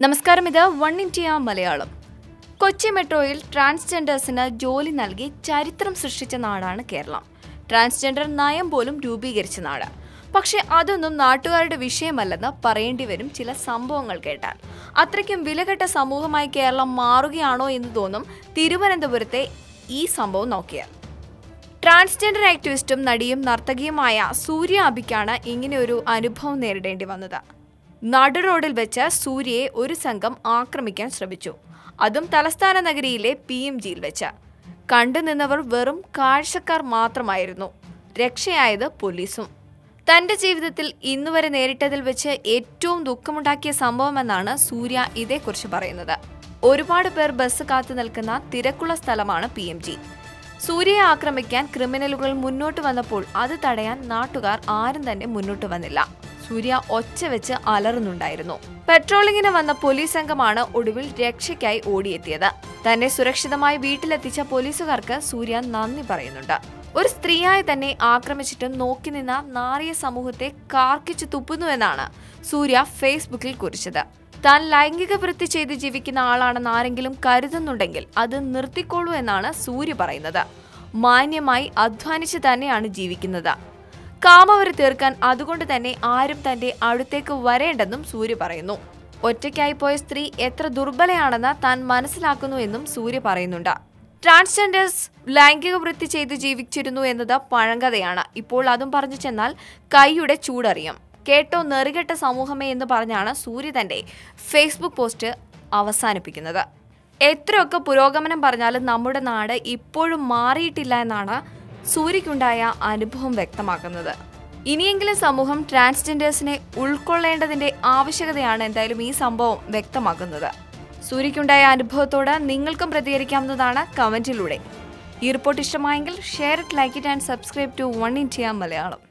നമസ്കാരം ഇത് one India Malayalam. Kochi മെട്രോയിൽ ട്രാൻസ്ജെൻഡേഴ്സിന് ജോലി നൽകി ചരിത്രം സൃഷ്ടിച്ച നാടാണ് കേരളം. ട്രാൻസ്ജെൻഡർ നയം പോലും രൂപീകരിച്ച നാട്. പക്ഷേ അതൊന്നും നാട്ടുകാരുടെ വിഷയമല്ലെന്ന് പറയേണ്ടി വരും ചില സംഭവങ്ങൾ കേട്ടാൽ. അത്രയ്ക്കും വിലകെട്ട സമൂഹമായി കേരളം മാറുകയാണോ എന്ന് തോന്നും തിരുവനന്തപുരത്തെ ഈ സംഭവം നോക്കിയാൽ. ട്രാൻസ്ജെൻഡർ ആക്ടിവിസ്റ്റും നടിയും നർത്തകിയുമായ സൂര്യ അബിക്കാണ് ഇങ്ങനെയൊരു അനുഭവം നേരിടേണ്ടി വന്നത്. നടു റോഡിൽ വെച്ച് സൂര്യയെ ഒരു സംഘം ആക്രമിക്കാൻ ശ്രമിച്ചു. അതും തലസ്ഥാന നഗരിയിലെ പി എം ജിയിൽ വെച്ച്. കണ്ടുനിന്നവർ വെറും കാഴ്ചക്കാർ മാത്രമായിരുന്നു. രക്ഷയായത് പോലീസും. തന്റെ ജീവിതത്തിൽ ഇന്നുവരെ നേരിട്ടതിൽ വെച്ച് ഏറ്റവും ദുഃഖമുണ്ടാക്കിയ സംഭവമെന്നാണ് സൂര്യ ഇതേക്കുറിച്ച് പറയുന്നത്. ഒരുപാട് പേർ ബസ് കാത്തു നിൽക്കുന്ന തിരക്കുള്ള സ്ഥലമാണ് പി എം ജി. സൂര്യയെ ആക്രമിക്കാൻ ക്രിമിനലുകൾ മുന്നോട്ട് വന്നപ്പോൾ അത് തടയാൻ നാട്ടുകാർ ആരും തന്നെ മുന്നോട്ട് വന്നില്ല. സൂര്യ ഒച്ച വെച്ച് അലറുന്നുണ്ടായിരുന്നു. പെട്രോളിങ്ങിന് വന്ന പോലീസ് സംഘമാണ് ഒടുവിൽ രക്ഷയ്ക്കായി ഓടിയെത്തിയത്. തന്നെ സുരക്ഷിതമായി വീട്ടിലെത്തിച്ച പോലീസുകാർക്ക് സൂര്യ നന്ദി പറയുന്നുണ്ട്. ഒരു സ്ത്രീയായി തന്നെ ആക്രമിച്ചിട്ടും നോക്കി നിന്ന നാറിയ സമൂഹത്തെ കാർക്കിച്ചു തുപ്പുന്നുവെന്നാണ് സൂര്യ ഫേസ്ബുക്കിൽ കുറിച്ചത്. താൻ ലൈംഗിക വൃത്തി ചെയ്ത് ജീവിക്കുന്ന ആളാണെന്ന് ആരെങ്കിലും കരുതുന്നുണ്ടെങ്കിൽ അത് നിർത്തിക്കോളൂ എന്നാണ് സൂര്യ പറയുന്നത്. മാന്യമായി അധ്വാനിച്ച് തന്നെയാണ് ജീവിക്കുന്നത്. കാമവര് തീർക്കാൻ അതുകൊണ്ട് തന്നെ ആരും തന്റെ അടുത്തേക്ക് വരേണ്ടെന്നും സൂര്യ പറയുന്നു. ഒറ്റയ്ക്കായി പോയ സ്ത്രീ എത്ര ദുർബലയാണെന്ന് താൻ മനസ്സിലാക്കുന്നു എന്നും സൂര്യ പറയുന്നുണ്ട്. ട്രാൻസ്ജെൻഡേഴ്സ് ലൈംഗിക വൃത്തി ചെയ്ത് ജീവിച്ചിരുന്നു എന്നത് പഴങ്കഥയാണ്. ഇപ്പോൾ അതും പറഞ്ഞു ചെന്നാൽ കൈയുടെ ചൂടറിയും. കേട്ടോ നെറികെട്ട സമൂഹമേ എന്ന് പറഞ്ഞാണ് സൂര്യ തന്റെ ഫേസ്ബുക്ക് പോസ്റ്റ് അവസാനിപ്പിക്കുന്നത്. എത്രയൊക്കെ പുരോഗമനം പറഞ്ഞാലും നമ്മുടെ നാട് ഇപ്പോഴും മാറിയിട്ടില്ല എന്നാണ് സൂര്യക്കുണ്ടായ അനുഭവം വ്യക്തമാക്കുന്നത്. ഇനിയെങ്കിലും സമൂഹം ട്രാൻസ്ജെൻഡേഴ്സിനെ ഉൾക്കൊള്ളേണ്ടതിന്റെ ആവശ്യകതയാണ് എന്തായാലും ഈ സംഭവം വ്യക്തമാക്കുന്നത്. സൂര്യക്കുണ്ടായ അനുഭവത്തോട് നിങ്ങൾക്കും പ്രതികരിക്കാവുന്നതാണ് കമന്റിലൂടെ. ഈ റിപ്പോർട്ട് ഇഷ്ടമായെങ്കിൽ share it like it and subscribe to one India Malayalam.